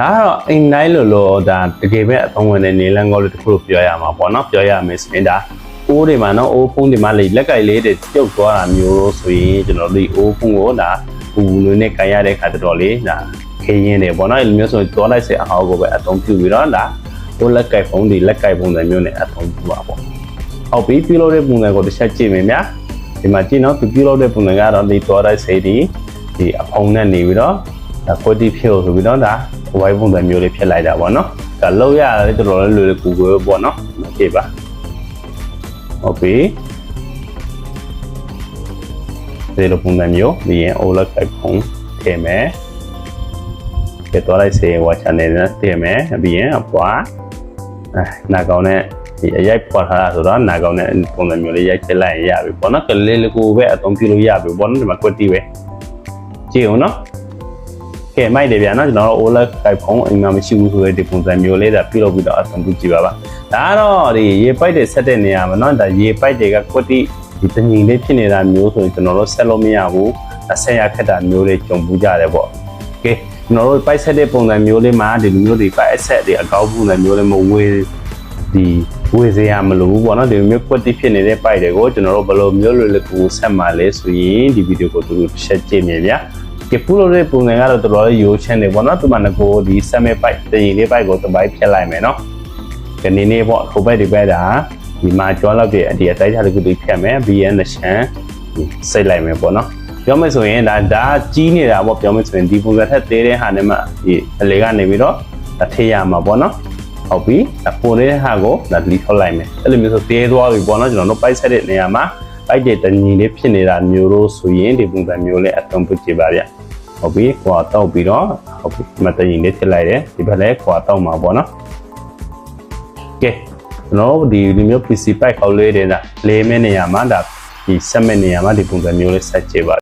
ဒါကတော့အိမ်တိုင်းလို့လို့ဒါတကယ်ပဲအသုံးဝင်တဲ့နေလန်းကောလို့တခုလို့ပြောရမှာပေါ့နော်ပြောရမယ်ဆိုရင်ဒါအိုးတွေမှာနော်အိုးဖုံးတွေမှာလေလက်ကင်လေးတွေပြုတ်သွားတာမျိုးလို့ဆိုရင်ကျွန်တော်တို့ဒီအိုးဖုံးကိုဒါဘူးလူနဲ့ကန်ရတဲ့ခါတော်တော်လေးဒါခေရင်တယ်ပေါ့နော်အဲ့လိုမျိုးဆိုရင်သွားလိုက်စေအဟောက်ကိုပဲအသုံးပြုပြီးတော့ဒါဟိုလက်ကင်ဖုံးတွေလက်ကင်ပုံစံမျိုးနဲ့အသုံးပြုပါပေါ့ဟုတ်ပြီပြုလုပ်တဲ့ပုံစံကိုတစ်ချက်ကြည့်မယ်ဗျာဒီမှာကြည့်နော်သူပြုလုပ်တဲ့ပုံစံကတော့ဒီသွားလိုက်စေဒီဒီအဖုံနဲ့နေပြီးတော့ ဒါကွက်တီဖြစ်လို့ဆိုပြီးတော့ဒါဝိုင်းပုံစံမျိုးလေးဖြစ်လိုက်တာပေါ့နော်ဒါလောက်ရတယ်တော်တော်လေးလွယ်လွယ်ကူကူပဲပေါ့နော်ကြည့်ပါဟုတ်ပြီဒီလိုပုံစံမျိုးပြီးရင် all ကဖုံးထည့်မယ်ပြတော့လိုက်စေဝါ channel နဲ့ထည့်မယ်ပြီးရင်အပွားအဲနာကောင်းနဲ့ဒီအရိုက်ပွားထားတာဆိုတော့နာကောင်းနဲ့ပုံစံမျိုးလေးရိုက်ချက်လိုက်ရင်ရပြီပေါ့နော်ကလေးလေးကိုပဲအသုံးပြုလို့ရပြီပေါ့နော်ဒီမှာ quality ပဲကြည့်အောင်နော် ကဲမိုက်တယ်ဗျာနော်ကျွန်တော်တို့ OLED ကိုက်ဖုန်းအိမ်မှာမရှိဘူးဆိုတဲ့ဒီပုံစံမျိုးလေးဒါပြုလုပ်ပြီးတော့အဆင်ပြေကြည့်ပါပါဒါကတော့ဒီရေပိုက်တွေဆက်တဲ့နေရာမှာနော်ဒါရေပိုက်တွေကကွက်တိဒီတငင်လေးဖြစ်နေတာမျိုးဆိုရင်ကျွန်တော်တို့ဆက်လို့မရဘူးအဆက်ရခက်တာမျိုးတွေကြုံပူကြတယ်ပေါ့ကဲကျွန်တော်တို့ပိုက်ဆက်တဲ့ပုံစံမျိုးလေးမှာဒီလိုမျိုးတွေပိုက်အဆက်တွေအကောက်ပုံစံမျိုးလေးမဝေးဒီဝေးစေရမလို့ပေါ့နော်ဒီလိုမျိုးကွက်တိဖြစ်နေတဲ့ပိုက်တွေကိုကျွန်တော်တို့ဘယ်လိုမျိုးလွယ်လွယ်ကူကူဆက်မှာလဲဆိုရင်ဒီဗီဒီယိုကိုတူတူတစ်ချက်ကြည့်မြင်ဗျာ ဒီပူလို့တဲ့ပုံစံကတော့တော်တော်လေးရိုးချမ်းတယ်ပေါ့နော်သူမနကိုဒီဆက်မဲ့ပိုက်တရင်လေးပိုက်ကိုတစ်ပိုက်ဖြတ်လိုက်မယ်နော်ဒီနေ့နေ့ပေါ့ဟိုဘက်ဒီဘက်ဒါဒီမှာကြောလောက်တဲ့ဒီအတိုင်းထားတစ်ခုလေးဖြတ်မယ် BN နဲ့ရှမ်းစိတ်လိုက်မယ်ပေါ့နော်ပြောမယ်ဆိုရင်ဒါဒါကြီးနေတာပေါ့ပြောမယ်ဆိုရင်ဒီပုံစံထက်သေးတဲ့ဟာနဲ့မှဒီအလေကနေပြီးတော့ဒါထေးရမှာပေါ့နော်ဟုတ်ပြီဒါပုံနေတဲ့ဟာကိုဒါလီထောက်လိုက်မယ်အဲ့လိုမျိုးဆိုသေးသွားပြီပေါ့နော်ကျွန်တော်တို့ပိုက်ဆက်တဲ့နေရာမှာ ပိုက်တဲ့တညီလေးဖြစ်နေတာမျိုးလို့ဆိုရင်ဒီပုံစံမျိုးလေးအသုံးပြုကြပါဗျဟုတ်ပြီခွာတောက်ပြီးတော့ဟုတ်ပြီမတညီလေးထည့်လိုက်တယ်ဒီဘက်လည်းခွာတောက်မှာပေါ့နော်ကဲကျွန်တော်တို့ဒီလူမျိုး PC ပိုက်ခေါက်လေးတွေဒါလေးမဲနေရာမှာဒါဒီဆက်မဲ့နေရာမှာဒီပုံစံမျိုးလေးဆက်ကြည့်ပါ